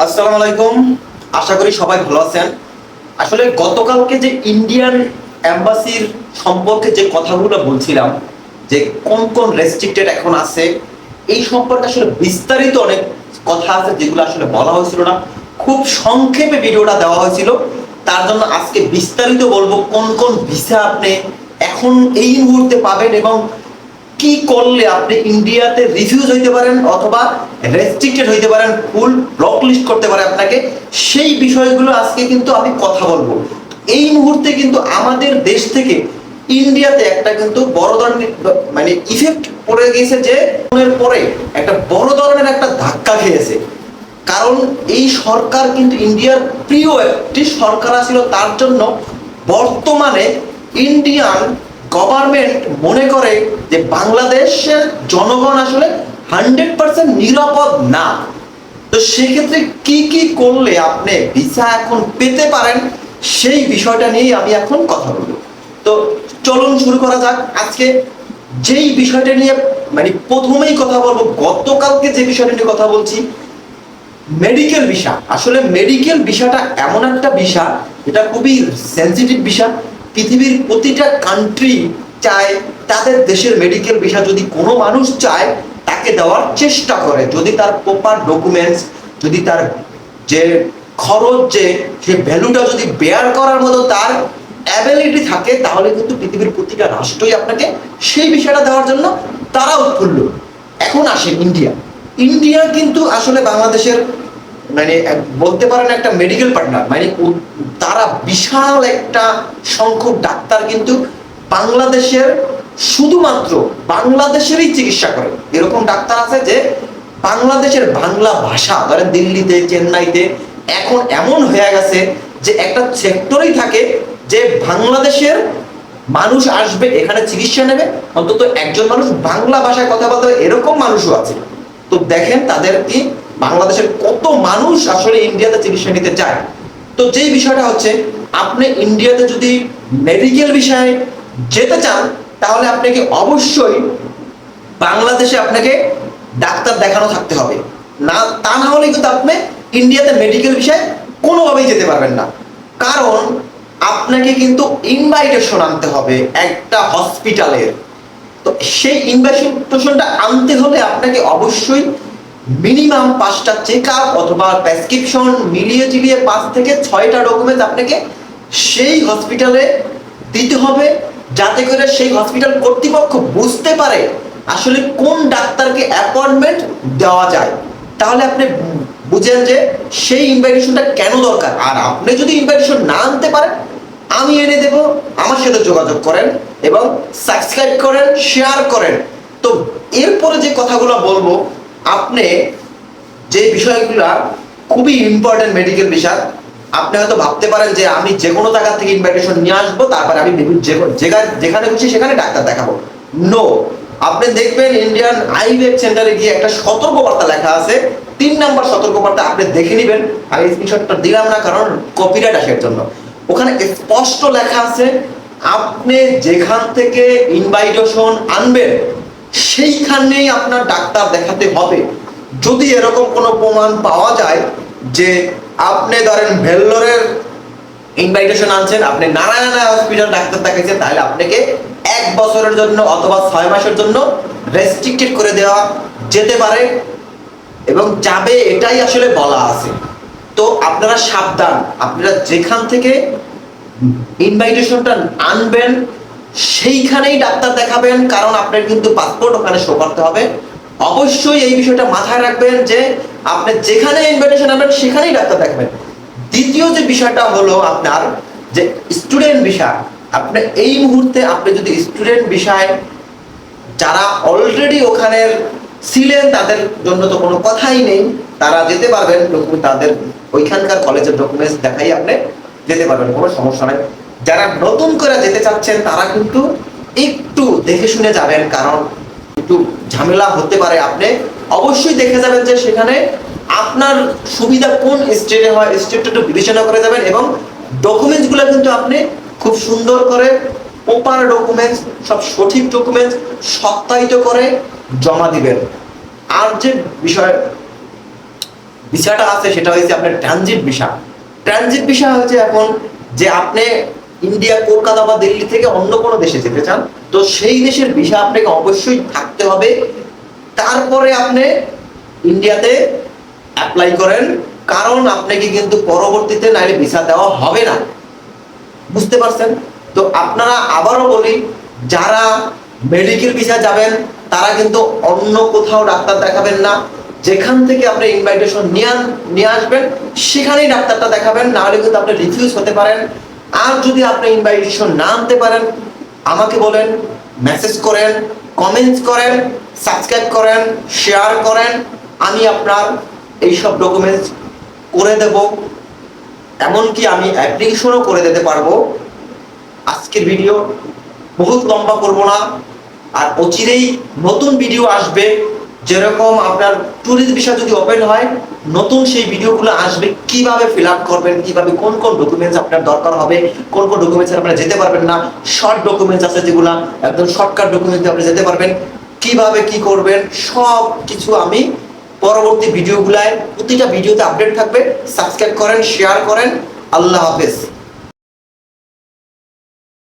আসসালামু আলাইকুম। আশা করি সবাই ভালো আছেন। আসলে গতকালকে যে ইন্ডিয়ান এম্বাসির সম্পর্কে যে কথাগুলো বলছিলাম, যে কোন কোন রেস্ট্রিক্টেড এখন আছে, এই সম্পর্কে আসলে বিস্তারিত অনেক কথা আছে যেগুলো আসলে বলা হয়েছিল না। খুব সংক্ষেপে ভিডিওটা দেওয়া হয়েছিল। তার জন্য আজকে বিস্তারিত বলব কোন কোন ভিসা আপনি এখন এই মুহূর্তে পাবেন এবং কি করলে আপনি ইন্ডিয়াতে রিফিউজ হইতে পারেন অথবা রেস্ট্রিক্টেড হইতে পারেন ফুল ব্লক লিস্ট করতে পারে আপনাকে? সেই বিষয়গুলো আজকে কিন্তু আমি কথা বলব। এই মুহূর্তে কিন্তু আমাদের দেশ থেকে ইন্ডিয়াতে একটা কিন্তু বড় ধরনের মানে ইফেক্ট পড়ে গিয়েছে যে পরে একটা বড় ধরনের একটা ধাক্কা খেয়েছে। কারণ এই সরকার কিন্তু ইন্ডিয়ার প্রিয় একটি সরকার ছিল তার জন্য বর্তমানে ইন্ডিয়ান গভর্নমেন্ট মনে করে যে বাংলাদেশের জনগণ আসলে হান্ড্রেড পার্সেন্ট নিরাপদ না। তো সেক্ষেত্রে কি কি করলে আপনি ভিসা এখন পেতে পারেন, সেই বিষয়টা নিয়েই আমি এখন কথা বলব। তো চলুন শুরু করা যাক। আজকে যেই বিষয়টা নিয়ে মানে প্রথমেই কথা বলব, গতকালকে যে বিষয়টা নিয়ে কথা বলছি মেডিকেল ভিসা আসলে মেডিকেল ভিসাটা এমন একটা ভিসা যেটা খুবই সেন্সিটিভ ভিসা পৃথিবীর প্রতিটা কান্ট্রি চায়, তাদের দেশের মেডিকেল ভিসা যদি কোনো মানুষ চায়, তাকে দেওয়ার চেষ্টা করে। যদি তার প্রপার ডকুমেন্টস যদি তার যে খরচ, যে, সে ভ্যালুটা যদি বেয়ার করার মতো তার অ্যাবিলিটি থাকে, তাহলে কিন্তু পৃথিবীর প্রতিটা রাষ্ট্রই আপনাকে সেই বিষয়টা দেওয়ার জন্য তারা উৎফুল্ল। এখন আসেন ইন্ডিয়া ইন্ডিয়া কিন্তু আসলে বাংলাদেশের মানে বলতে পারেন একটা মেডিকেল পার্টনার মানে তারা বিশাল একটা সংখ্যক ডাক্তার কিন্তু বাংলাদেশের শুধুমাত্র বাংলাদেশেরই চিকিৎসা করে। এরকম ডাক্তার আছে যে, বাংলাদেশের বাংলা ভাষা, ধরেন দিল্লিতে, চেন্নাইতে, এখন এমন হয়ে গেছে যে, একটা সেক্টরই থাকে যে, বাংলাদেশের মানুষ আসবে, এখানে চিকিৎসা নেবে, অন্তত একজন মানুষ বাংলা ভাষায় কথা বলতে এরকম মানুষও আছে। তো দেখেন তাদের কি বাংলাদেশের কত মানুষ আসলে ইন্ডিয়াতে চিকিৎসা নিতে চায়? তো যেই বিষয়টা হচ্ছে, আপনি ইন্ডিয়াতে যদি মেডিকেল বিষয়ে যেতে চান, তাহলে আপনাকে অবশ্যই বাংলাদেশে আপনাকে ডাক্তার দেখানো থাকতে হবে। না, তা না হলে কিন্তু আপনি ইন্ডিয়াতে মেডিকেল বিষয়ে কোনোভাবেই যেতে পারবেন না। কারণ আপনাকে কিন্তু ইনভাইটেশন আনতে হবে একটা হসপিটালের তো সেই ইনভাইটেশনটা আনতে হলে আপনাকে অবশ্যই মিনিমাম পাঁচটা চেক আপ অথবা প্রেসক্রিপশন মিলিয়ে জিলিয়ে পাঁচ থেকে ছয়টা ডকুমেন্ট আপনাকে সেই হসপিটালে দিতে হবে, যাতে করে সেই হসপিটাল কর্তৃপক্ষ বুঝতে পারে আসলে কোন ডাক্তারকে অ্যাপয়েন্টমেন্ট দেওয়া যায়। তাহলে আপনি বুঝেন যে সেই ইনভাইটেশনটা কেন দরকার। আর আপনি যদি ইনভাইটেশন না আনতে পারেন, আমি এনে দেব, আমার সাথে যোগাযোগ করেন এবং সাবস্ক্রাইব করেন, শেয়ার করেন। তো এরপরে যে কথাগুলো বলব আপনি যে বিষয়গুলো খুবই ইম্পর্টেন্ট মেডিকেল বিষয়, আপনি হয়তো ভাবতে পারেন যে আমি যে কোনো জায়গা থেকে ইনভাইটেশন নিয়ে আসব, তারপরে আমি যেখানে খুশি সেখানে ডাক্তার দেখাবো। নো আপনি দেখবেন ইন্ডিয়ান আইভেক সেন্টারে গিয়ে একটা সতর্কবার্তা লেখা আছে। তিন নাম্বার সতর্কবার্তা আপনি দেখে নেবেন। আমি স্ক্রিনশটটা দিলাম না, কারণ কপিরাইট আসার জন্য। ওখানে স্পষ্ট লেখা আছে, আপনি যেখান থেকে ইনভাইটেশন আনবেন সেইখানেই আপনার ডাক্তার দেখাতে হবে। যদি এরকম কোনো প্রমাণ পাওয়া যায় যে আপনি ধরেন ভেল্লোরের ইনভাইটেশন আনছেন, আপনি নারায়ণা হসপিটাল ডাক্তার দেখাইছেন, তাহলে আপনাকে এক বছরের জন্য অথবা ছয় মাসের জন্য রেস্ট্রিক্টেড করে দেওয়া যেতে পারে এবং যাবে এটাই আসলে বলা আছে। তো আপনারা সাবধান, আপনারা যেখান থেকে ইনভাইটেশনটা আনবেন সেইখানেই ডাক্তার দেখাবেন, কারণ আপনার কিন্তু পাসপোর্ট ওখানে শো করতে হবে। অবশ্যই এই বিষয়টা মাথায় রাখবেন যে আপনি যেখানে ইনভাইটেশন আনবেন সেখানেই ডাক্তার দেখাবেন। দ্বিতীয় যে বিষয়টা হলো আপনার যে স্টুডেন্ট বিষয় আপনি এই মুহূর্তে আপনি যদি স্টুডেন্ট বিষয় যারা অলরেডি ওখানের ছিলেন, তাদের জন্য তো কোনো কথাই নেই, তারা যেতে পারবেন তাদের ওইখানকার কলেজের ডকুমেন্টস দেখাই আপনি যেতে পারবেন, কোনো সমস্যা নাই। যারা নতুন করে যেতে চাচ্ছেন, তারা কিন্তু একটু দেখে শুনে যাবেন, কারণ একটু ঝামেলা হতে পারে। আপনি অবশ্যই দেখে যাবেন যে সেখানে আপনার সুবিধা কোন স্টেটে হয়, স্টেটটা একটু বিবেচনা করে যাবেন এবং ডকুমেন্টসগুলো কিন্তু আপনি খুব সুন্দর করে প্রপার ডকুমেন্টস সব সঠিক ডকুমেন্টস সত্যায়িত করে জমা দিবেন। আর যে বিষয় ভিসাটা আছে, সেটা হয়েছে আপনার ট্রানজিট ভিসা ট্রানজিট ভিসা হচ্ছে এখন যে আপনি ইন্ডিয়া, কলকাতা বা দিল্লি থেকে অন্য কোনো দেশে যেতে চান, তো সেই দেশের ভিসা আপনাকে অবশ্যই থাকতে হবে। তারপরে আপনি ইন্ডিয়াতে অ্যাপ্লাই করেন, কারণ আপনাকে কিন্তু পরবর্তীতে নাইলে ভিসা দেওয়া হবে না। বুঝতে পারছেন? তো আপনারা আবারও বলি, যারা মেডিকেল ভিসা যাবেন, তারা কিন্তু অন্য কোথাও ডাক্তার দেখাবেন না। যেখান থেকে আপনি ইনভাইটেশন নিয়ে নিয়ে আসবেন, সেখানেই ডাক্তারটা দেখাবেন না হলে কিন্তু আপনি রিফিউজ হতে পারেন। আর যদি আপনি ইনভাইটেশন না আনতে পারেন, আমাকে বলেন মেসেজ করেন কমেন্টস করেন সাবস্ক্রাইব করেন শেয়ার করেন, আমি আপনার এইসব ডকুমেন্টস করে দেব। এমনকি আমি অ্যাপ্লিকেশনও করে দিতে পারব। আজকের ভিডিও বহুত লম্বা করব না। আর অচিরেই নতুন ভিডিও আসবে। যেরকম আপনার ট্যুরিস্ট বিষয় যদি ওপেন হয়, নতুন সেই ভিডিওগুলো আসবে, কীভাবে ফিল আপ করবেন, কীভাবে কোন কোন ডকুমেন্টস আপনার দরকার হবে, কোন কোন ডকুমেন্টস আপনারা যেতে পারবেন না শর্ট ডকুমেন্টস আছে যেগুলো, একদম শর্টকাট ডকুমেন্টস আপনি যেতে পারবেন, কীভাবে কি করবেন, সব কিছু আমি পরবর্তী ভিডিওগুলায় প্রতিটা ভিডিওতে আপডেট থাকবে সাবস্ক্রাইব করেন শেয়ার করেন, আল্লাহ হাফেজ।